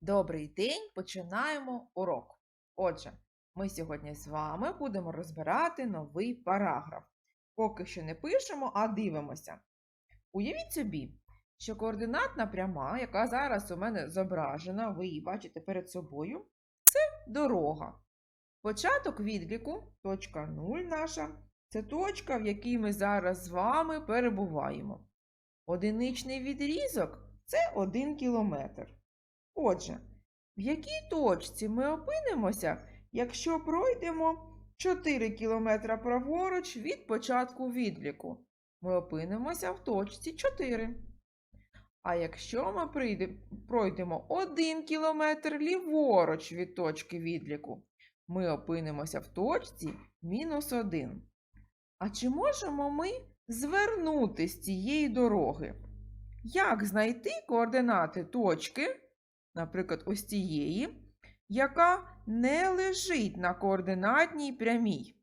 Добрий день, починаємо урок. Отже, ми сьогодні з вами будемо розбирати новий параграф. Поки що не пишемо, а дивимося. Уявіть собі, що координатна пряма, яка зараз у мене зображена, ви її бачите перед собою, це дорога. Початок відліку, точка 0 наша, це точка, в якій ми зараз з вами перебуваємо. Одиничний відрізок це 1 кілометр. Отже, в якій точці ми опинимося, якщо пройдемо 4 км праворуч від початку відліку? Ми опинимося в точці 4. А якщо ми прийде- пройдемо 1 км ліворуч від точки відліку, ми опинимося в точці мінус 1. А чи можемо ми звернути з цієї дороги? Як знайти координати точки? Наприклад, ось цієї, яка не лежить на координатній прямій.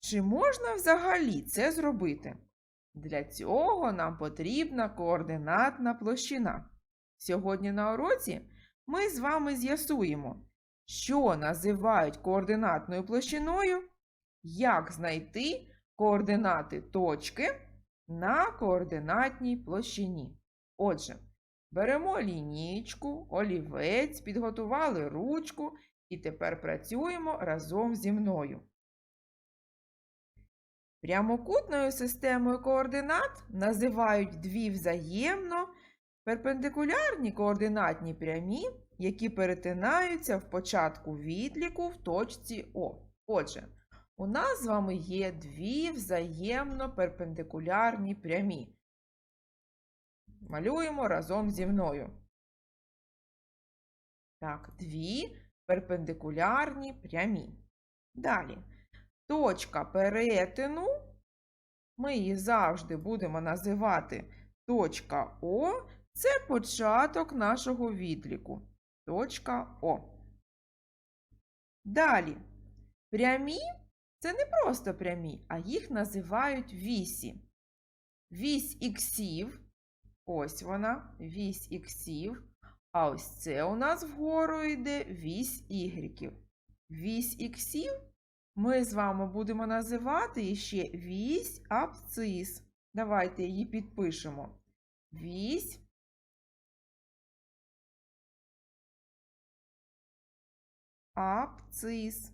Чи можна взагалі це зробити? Для цього нам потрібна координатна площина. Сьогодні на уроці ми з вами з'ясуємо, що називають координатною площиною, як знайти координати точки на координатній площині. Отже, Беремо лінійку, олівець, підготували ручку і тепер працюємо разом зі мною. Прямокутною системою координат називають дві взаємно перпендикулярні координатні прямі, які перетинаються в початку відліку в точці О. Отже, у нас з вами є дві взаємно перпендикулярні прямі. Малюємо разом зі мною. Так, дві перпендикулярні прямі. Далі. Точка перетину. Ми її завжди будемо називати точка О. Це початок нашого відліку. Точка О. Далі. Прямі це не просто прямі, а їх називають вісі. Вісь іксів Ось вона, вісь іксів. А ось це у нас вгору йде вісь ігреків. Вісь іксів ми з вами будемо називати іще вісь абцис. Давайте її підпишемо. Вісь абцис.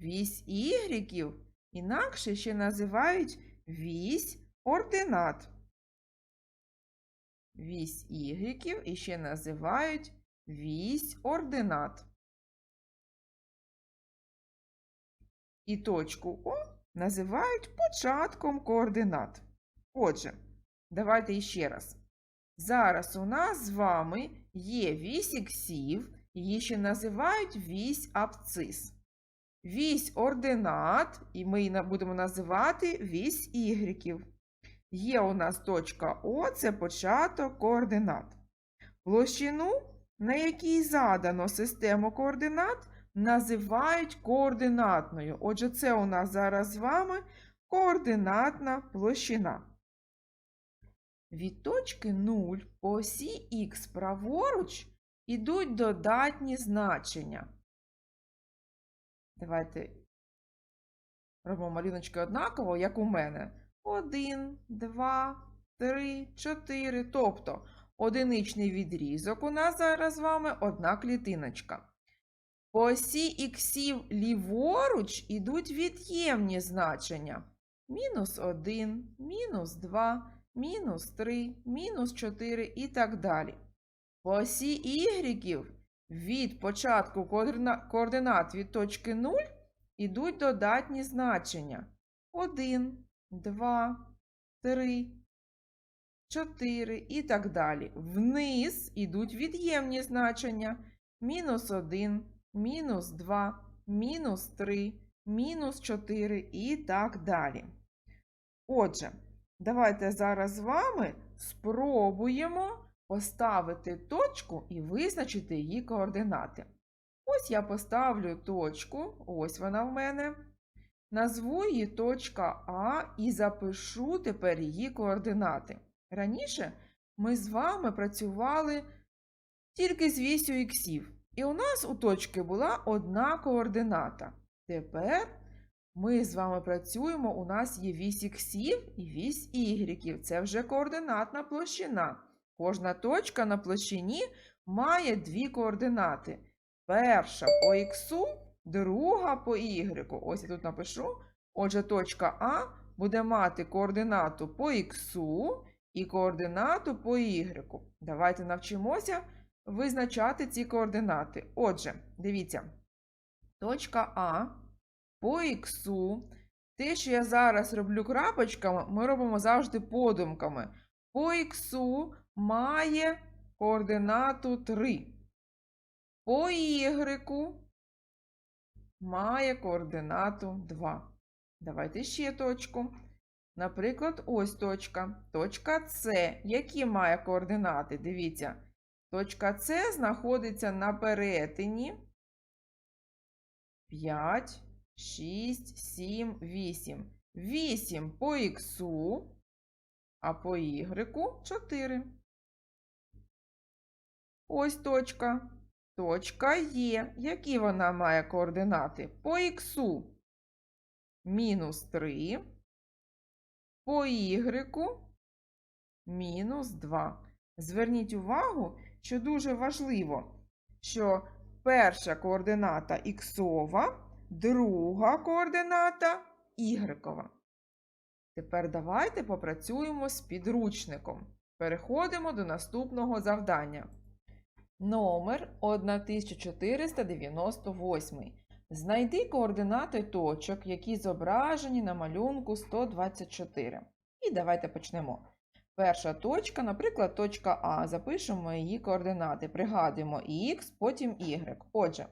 Вісь ігреків інакше ще називають вісь ординат. Вісь ігреків іще називають вісь ординат. І точку О називають початком координат. Отже, давайте іще раз. Зараз у нас з вами є вісь іксів, її ще називають вісь абцис. Вісь ординат, і ми її будемо називати вісь ігреків. Є у нас точка О, це початок координат. Площину, на якій задано систему координат, називають координатною. Отже, це у нас зараз з вами координатна площина. Від точки 0 по осі х праворуч ідуть додатні значення. Давайте робимо малюночки однаково, як у мене. 1, 2, 3, 4. Тобто одиничний відрізок у нас зараз з вами одна клітиночка. По осі іксів ліворуч ідуть від'ємні значення. Мінус 1, мінус 2, мінус 3, мінус 4 і так далі. По осі ігреків від початку координат від точки 0 ідуть додатні значення. 1, 2, 3, 4 і так далі. Вниз ідуть від'ємні значення. Мінус 1, мінус 2, мінус 3, мінус 4 і так далі. Отже, давайте зараз з вами спробуємо поставити точку і визначити її координати. Ось я поставлю точку, ось вона в мене. Назву її точка А і запишу тепер її координати. Раніше ми з вами працювали тільки з вісю іксів. І у нас у точки була одна координата. Тепер ми з вами працюємо, у нас є вісь іксів і вісь ігріків. Це вже координатна площина. Кожна точка на площині має дві координати. Перша по іксу, друга по ігреку. Ось я тут напишу. Отже, точка А буде мати координату по іксу і координату по ігреку. Давайте навчимося визначати ці координати. Отже, дивіться, точка А по іксу. Те, що я зараз роблю крапочками, ми робимо завжди подумками. По іксу має координату 3. По ігреку має координату 2. Давайте ще точку. Наприклад, ось точка. Точка С. Які має координати? Дивіться. Точка С знаходиться на перетині 5, 6, 7, 8. 8 по х, а по y 4. Ось точка. Точка Є. Які вона має координати? По х мінус 3, по y мінус 2. Зверніть увагу, що дуже важливо, що перша координата іксова, друга координата ігрекова. Тепер давайте попрацюємо з підручником. Переходимо до наступного завдання. Номер 1498. Знайди координати точок, які зображені на малюнку 124. І давайте почнемо. Перша точка, наприклад, точка А. Запишемо її координати. Пригадуємо Х, потім Y. Отже,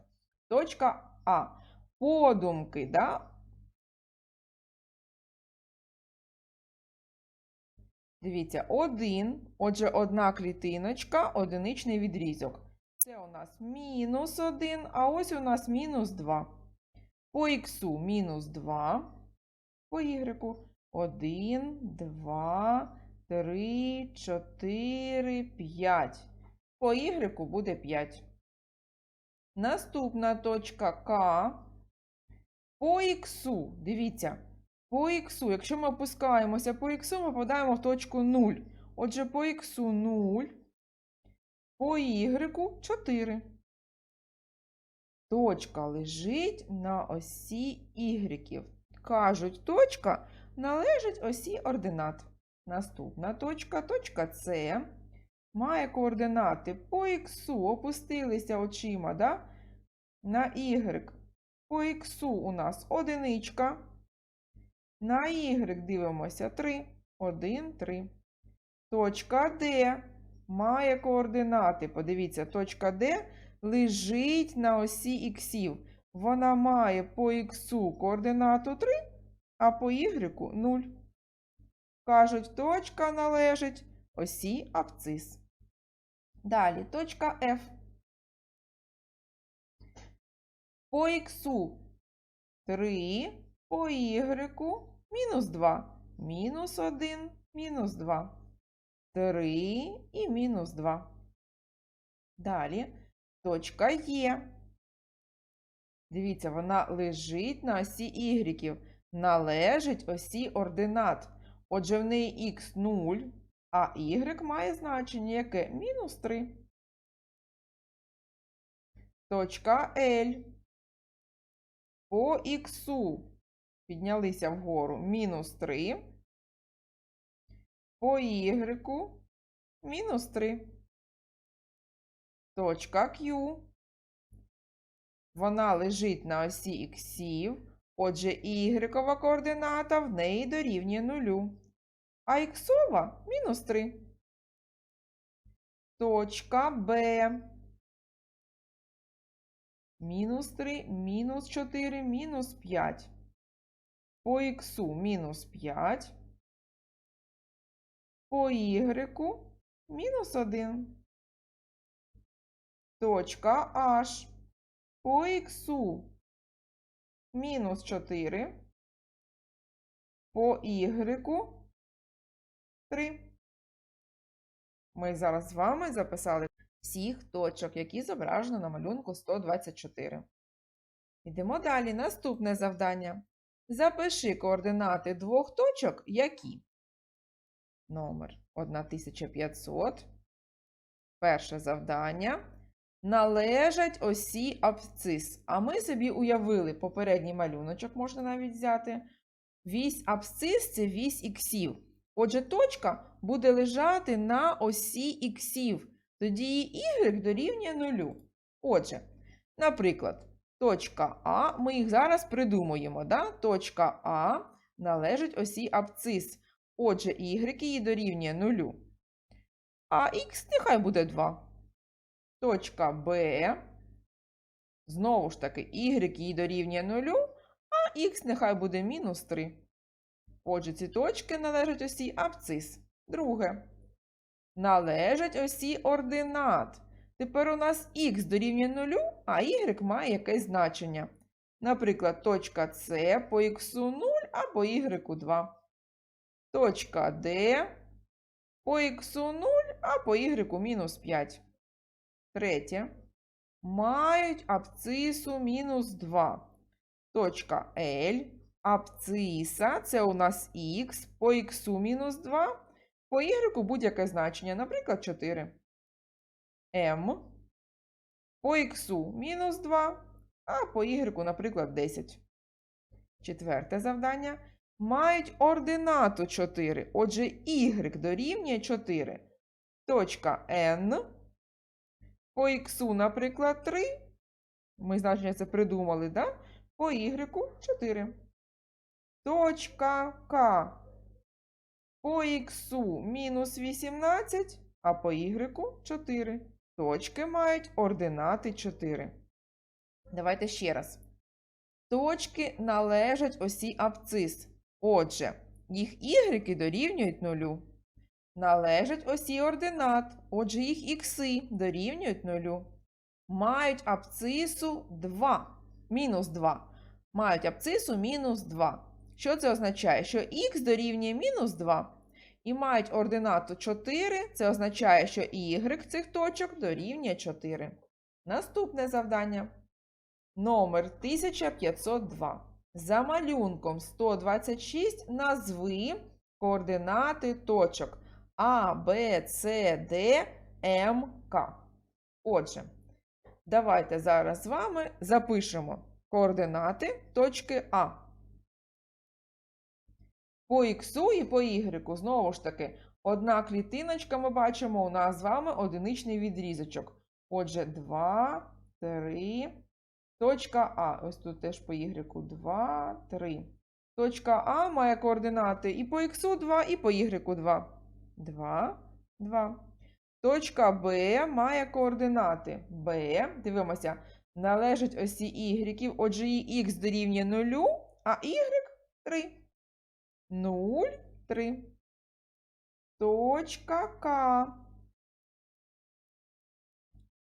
точка А. Подумки, да? Дивіться, один. Отже, одна клітиночка, одиничний відрізок. Це у нас мінус 1, а ось у нас мінус 2. По х мінус 2, по y 1, 2, 3, 4, 5. По y буде 5. Наступна точка К. По х, дивіться, по х, якщо ми опускаємося по х, ми попадаємо в точку 0. Отже, по х 0, по y 4. Точка лежить на осі y. Кажуть, точка належить осі ординат. Наступна точка, точка С, має координати по х, опустилися очима, да? на y. По х у нас одиничка. На y дивимося 3. 1, 3. Точка D має координати. Подивіться, точка D лежить на осі іксів. Вона має по х координату 3, а по y 0. Кажуть, точка належить осі абцис. Далі точка F. По х 3, по y мінус 2, мінус 1, мінус 2. 3 і мінус 2. Далі точка Є. Дивіться, вона лежить на осі ігріків. Належить осі ординат. Отже, в неї х 0, а y має значення яке? Мінус 3. Точка L. По х піднялися вгору мінус 3. По y мінус 3. Точка Q. Вона лежить на осі іксів. Отже, y координата в неї дорівнює нулю. А іксова мінус 3. Точка Б. Мінус 3, мінус 4, мінус 5. По х мінус 5. По y мінус 1. Точка H. По х мінус 4. По y 3. Ми зараз з вами записали всіх точок, які зображено на малюнку 124. Йдемо далі. Наступне завдання. Запиши координати двох точок, які. Номер 1500. Перше завдання. Належать осі абсцис. А ми собі уявили попередній малюночок, можна навіть взяти. Вісь абсцис це вісь іксів. Отже, точка буде лежати на осі іксів. Тоді її y дорівнює нулю. Отже, наприклад, точка А, ми їх зараз придумуємо. Да? Точка А належить осі абсцис. Отже, y її дорівнює нулю. А х нехай буде 2. Точка Б. Знову ж таки, y її дорівнює нулю, а х нехай буде мінус 3. Отже, ці точки належать осі абсцис. Друге. Належать осі ординат. Тепер у нас х дорівнює нулю, а y має якесь значення. Наприклад, точка С по х 0, а по y 2. Точка D по х 0, а по y мінус 5. Третє. Мають абцису мінус 2. Точка L. Абциса це у нас х, по х мінус 2, по y будь-яке значення, наприклад, 4. М. По х мінус 2, а по y, наприклад, 10. Четверте завдання. Мають ординату 4. Отже, y дорівнює 4. Точка N. По х, наприклад, 3. Ми значення це придумали, да? По y 4. Точка К. По х мінус 18, а по y 4. Точки мають ординати 4. Давайте ще раз. Точки належать осі абцис. Отже, їх y дорівнюють нулю. Належать осі ординат. Отже, їх ікси дорівнюють нулю. Мають абцису 2. Мінус 2. Мають абцису мінус 2. Що це означає? Що х дорівнює мінус 2 і мають ординату 4, це означає, що y цих точок дорівнює 4. Наступне завдання. Номер 1502. За малюнком 126 назви координати точок А, Б, С, Д, М, К. Отже, давайте зараз з вами запишемо координати точки А. По х і по y. Знову ж таки, одна клітиночка ми бачимо у нас з вами одиничний відрізочок. Отже, 2, 3, точка А. Ось тут теж по y 2, 3. Точка А має координати і по х 2, і по y 2. 2, 2. Точка Б має координати. Б, дивимося, належить осі y, отже, її х дорівнює 0, а y 3. 0, 3. Точка К.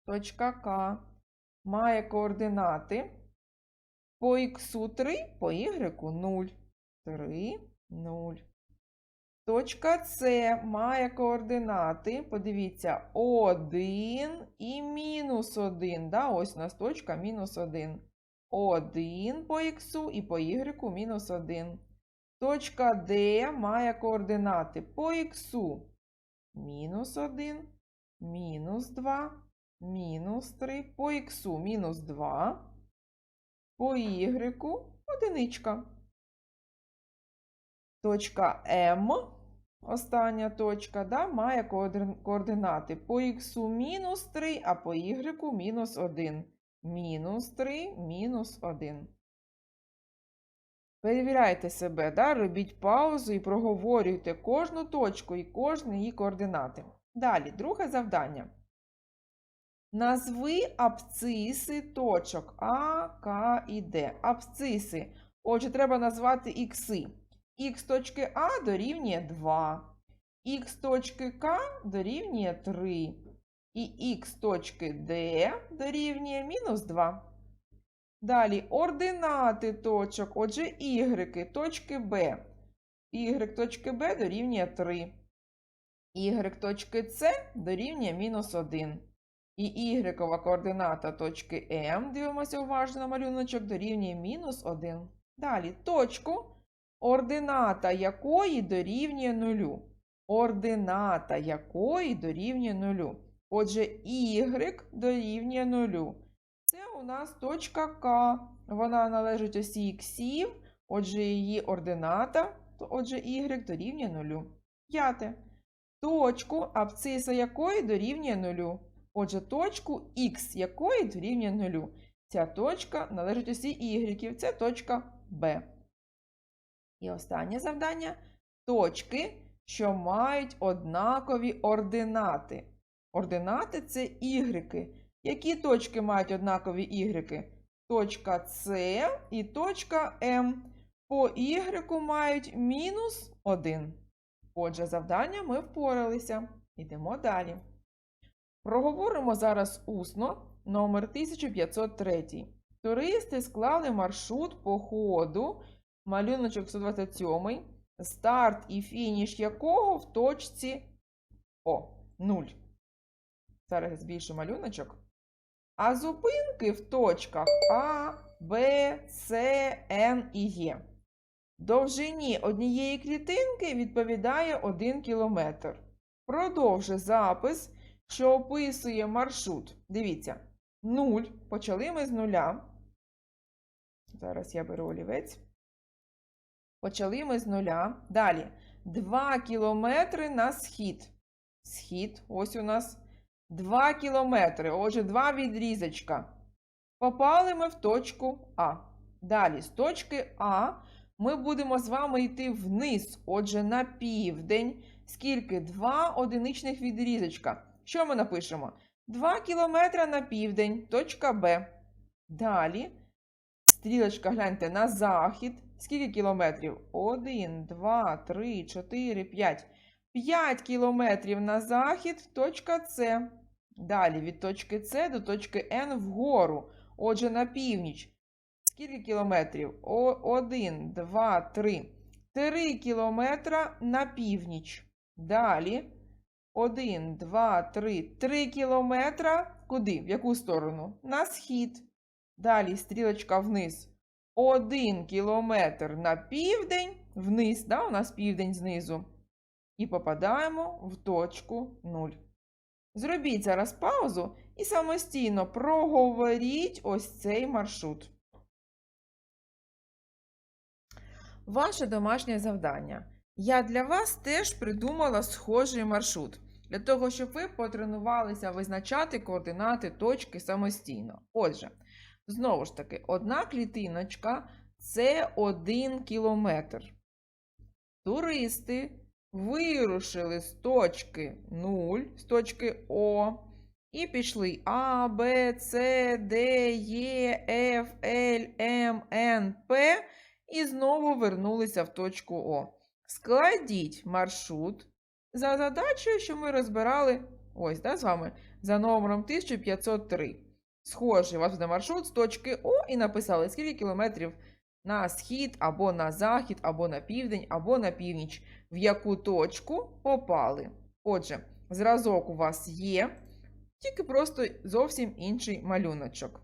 Точка К має координати по х 3, по y 0. 3, 0. Точка С має координати, подивіться, 1 і мінус 1. Да? Ось у нас точка мінус 1. 1 по х і по y мінус 1. Точка D має координати по х мінус 1, мінус 2, мінус 3, по х мінус 2, по y одиничка. Точка М, остання точка, да, має координати по х мінус 3, а по y мінус 1. Мінус 3, мінус 1. Перевіряйте себе, да? робіть паузу і проговорюйте кожну точку і кожні її координати. Далі, друге завдання. Назви абциси точок А, К і Д. Абциси. Отже, треба назвати ікси. Х точки А дорівнює 2. Х точки К дорівнює 3. І х точки Д дорівнює мінус 2. Далі ординати точок, отже, y точки Б. Y точки Б дорівнює 3. y точки С дорівнює мінус 1. І y координата точки М, дивимося уважно на малюночок, дорівнює мінус 1. Далі точку, ордината якої дорівнює 0. Ордината якої дорівнює 0. Отже, y дорівнює 0. У нас точка К. Вона належить осі іксів, отже, її ордината, то отже, y дорівнює 0. П'яте. Точку, абсциса якої дорівнює 0. Отже, точку х якої дорівнює 0. Ця точка належить осі y, це точка Б. І останнє завдання точки, що мають однакові ординати. Ординати це y. Які точки мають однакові y? Точка С і точка М. По y мають мінус 1. Отже, завдання ми впоралися. Йдемо далі. Проговоримо зараз усно номер 1503. Туристи склали маршрут походу, малюночок 127, старт і фініш якого в точці О, 0. Зараз збільшу малюночок. А зупинки в точках А, Б, С, Н і Е. Довжині однієї клітинки відповідає 1 км. Продовжи запис, що описує маршрут. Дивіться, 0. Почали ми з нуля. Зараз я беру олівець. Почали ми з нуля. Далі 2 кілометри на схід. Схід, ось у нас 2 кілометри. Отже, 2 відрізочка. Попали ми в точку А. Далі, з точки А ми будемо з вами йти вниз, отже, на південь. Скільки? 2 одиничних відрізочка. Що ми напишемо? 2 кілометри на південь, точка Б. Далі. Стрілочка, гляньте, на захід. Скільки кілометрів? 1, 2, 3, 4, 5. 5 кілометрів на захід, точка С. Далі від точки С до точки Н вгору. Отже, на північ. Скільки кілометрів? О, 1, 2, 3. 3 кілометра на північ. Далі. 1, 2, 3. 3 кілометра. Куди? В яку сторону? На схід. Далі стрілочка вниз. 1 кілометр на південь. Вниз, да, у нас південь знизу. І попадаємо в точку 0. Зробіть зараз паузу і самостійно проговоріть ось цей маршрут. Ваше домашнє завдання. Я для вас теж придумала схожий маршрут, для того, щоб ви потренувалися визначати координати точки самостійно. Отже, знову ж таки, одна клітиночка це 1 кілометр. Туристи вирушили з точки 0, з точки О, і пішли А, Б, С, Д, Е, Ф, Л, М, Н, П і знову вернулися в точку О. Складіть маршрут за задачею, що ми розбирали ось да, з вами за номером 1503. Схожий у вас буде маршрут з точки О і написали, скільки кілометрів на схід, або на захід, або на південь, або на північ, в яку точку попали. Отже, зразок у вас є, тільки просто зовсім інший малюночок.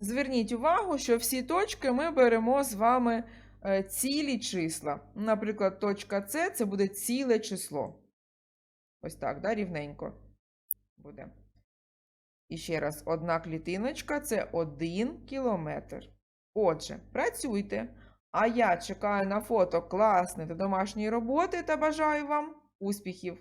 Зверніть увагу, що всі точки ми беремо з вами е, цілі числа. Наприклад, точка С це буде ціле число. Ось так, да, рівненько буде. І ще раз, одна клітиночка це 1 кілометр. Отже, працюйте. А я чекаю на фото класної та домашньої роботи та бажаю вам успіхів!